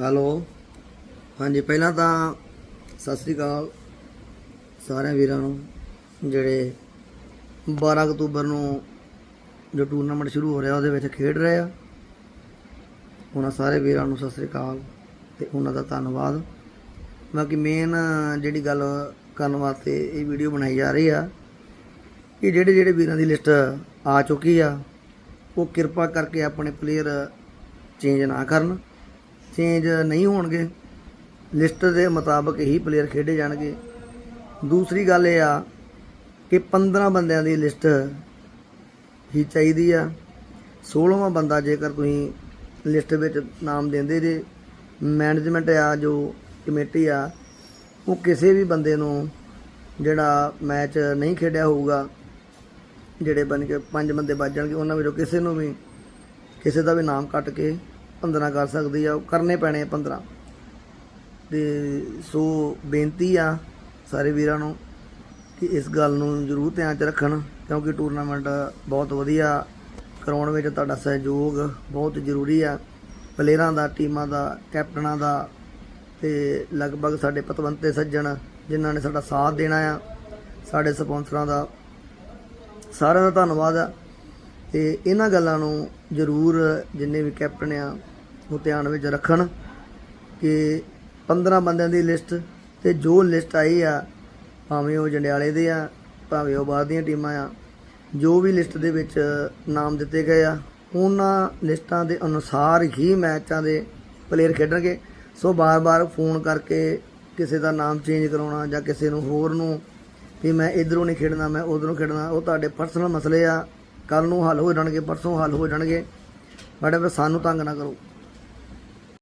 Hello. ਹਾਂਜੀ, ਪਹਿਲਾਂ ਤਾਂ ਸਤਿ ਸ੍ਰੀ ਅਕਾਲ ਸਾਰਿਆਂ ਵੀਰਾਂ ਨੂੰ, ਜਿਹੜੇ 12 ਅਕਤੂਬਰ ਨੂੰ ਜੋ ਟੂਰਨਾਮੈਂਟ ਸ਼ੁਰੂ ਹੋ ਰਿਹਾ, ਉਹਦੇ ਵਿੱਚ ਖੇਡ ਰਹੇ ਆ। ਉਹਨਾਂ ਸਾਰੇ ਵੀਰਾਂ ਨੂੰ ਸਤਿ ਸ੍ਰੀ ਅਕਾਲ ਤੇ ਉਹਨਾਂ ਦਾ ਧੰਨਵਾਦ। ਬਾਕੀ ਮੇਨ ਜਿਹੜੀ ਗੱਲ ਕਰਨ ਵਾਸਤੇ ਇਹ ਵੀਡੀਓ ਬਣਾਈ ਜਾ ਰਹੀ ਆ ਕਿ ਜਿਹੜੇ ਜਿਹੜੇ ਵੀਰਾਂ ਦੀ ਲਿਸਟ ਆ ਚੁੱਕੀ ਆ, ਉਹ ਕਿਰਪਾ ਕਰਕੇ ਆਪਣੇ ਪਲੇਅਰ ਚੇਂਜ ਨਾ ਕਰਨ। ਚੇਂਜ ਨਹੀਂ ਹੋਣਗੇ। ਲਿਸਟ ਦੇ ਮੁਤਾਬਕ ਹੀ ਪਲੇਅਰ ਖੇਡੇ ਜਾਣਗੇ। ਦੂਸਰੀ ਗੱਲ ਇਹ ਆ ਕਿ 15 ਬੰਦਿਆਂ ਦੀ ਲਿਸਟ ਹੀ ਚਾਹੀਦੀ ਆ। 16ਵਾਂ ਬੰਦਾ ਜੇਕਰ ਤੁਸੀਂ ਲਿਸਟ ਵਿੱਚ ਨਾਮ ਦਿੰਦੇ ਜੇ ਮੈਨੇਜਮੈਂਟ ਆ, ਜੋ ਕਮੇਟੀ ਆ, ਉਹ ਕਿਸੇ ਵੀ ਬੰਦੇ ਨੂੰ ਜਿਹੜਾ ਮੈਚ ਨਹੀਂ ਖੇਡਿਆ ਹੋਊਗਾ, ਜਿਹੜੇ ਬਣ ਕੇ ਪੰਜ ਬੰਦੇ ਵੱਜ ਜਾਣਗੇ, ਉਹਨਾਂ ਵਿੱਚੋਂ ਕਿਸੇ ਨੂੰ ਵੀ, ਕਿਸੇ ਦਾ ਵੀ ਨਾਮ ਕੱਟ ਕੇ 15 ਕਰ ਸਕਦੀ ਆ, ਉਹ ਕਰਨੇ ਪੈਣੇ ਆ 15 ਤੇ ਸੋ ਬੇਨਤੀ ਆ ਸਾਰੇ ਵੀਰਾਂ ਨੂੰ ਕਿ ਇਸ ਗੱਲ ਨੂੰ ਜ਼ਰੂਰ ਧਿਆਨ 'ਚ ਰੱਖਣ, ਕਿਉਂਕਿ ਟੂਰਨਾਮੈਂਟ ਬਹੁਤ ਵਧੀਆ ਕਰਾਉਣ ਵਿੱਚ ਤੁਹਾਡਾ ਸਹਿਯੋਗ ਬਹੁਤ ਜ਼ਰੂਰੀ ਆ। ਪਲੇਅਰਾਂ ਦਾ, ਟੀਮਾਂ ਦਾ, ਕੈਪਟਨਾਂ ਦਾ ਤੇ ਲਗਭਗ ਸਾਡੇ ਪਤਵੰਤੇ ਸੱਜਣ ਜਿਨ੍ਹਾਂ ਨੇ ਸਾਡਾ ਸਾਥ ਦੇਣਾ ਆ, ਸਾਡੇ ਸਪਾਂਸਰਾਂ ਦਾ, ਸਾਰਿਆਂ ਦਾ ਧੰਨਵਾਦ ਆ। ਤੇ ਇਹਨਾਂ ਗੱਲਾਂ ਨੂੰ ਜ਼ਰੂਰ ਜਿੰਨੇ ਵੀ ਕੈਪਟਨ ਆ, ਉਹ ਧਿਆਨ ਵਿੱਚ ਰੱਖਣ ਕਿ 15 ਬੰਦਿਆਂ ਦੀ ਲਿਸਟ ਤੇ ਜੋ ਲਿਸਟ ਆਈ ਆ, ਭਾਵੇਂ ਉਹ ਜੰਡਿਆਲੇ ਦੇ ਆ, ਭਾਵੇਂ ਉਹ ਬਾਹਰ ਦੀਆਂ ਟੀਮਾਂ ਆ, ਜੋ ਵੀ ਲਿਸਟ ਦੇ ਵਿੱਚ ਨਾਮ ਦਿੱਤੇ ਗਏ ਆ, ਉਹਨਾਂ ਲਿਸਟਾਂ ਦੇ ਅਨੁਸਾਰ ਹੀ ਮੈਚਾਂ ਦੇ ਪਲੇਅਰ ਖੇਡਣਗੇ। ਸੋ ਬਾਰ-ਬਾਰ ਫੋਨ ਕਰਕੇ ਕਿਸੇ ਦਾ ਨਾਮ ਚੇਂਜ ਕਰਾਉਣਾ ਜਾਂ ਕਿਸੇ ਨੂੰ ਹੋਰ ਨੂੰ ਵੀ ਮੈਂ ਇਧਰੋਂ ਨਹੀਂ ਖੇਡਣਾ, ਮੈਂ ਉਧਰੋਂ ਖੇਡਣਾ, ਉਹ ਤੁਹਾਡੇ ਪਰਸਨਲ ਮਸਲੇ ਆ। ਕੱਲ ਨੂੰ ਹੱਲ ਹੋ ਜਾਣਗੇ, ਪਰਸੋਂ ਹੱਲ ਹੋ ਜਾਣਗੇ। ਮੈਡਮ ਫਿਰ ਸਾਨੂੰ ਤੰਗ ਨਾ ਕਰੋ।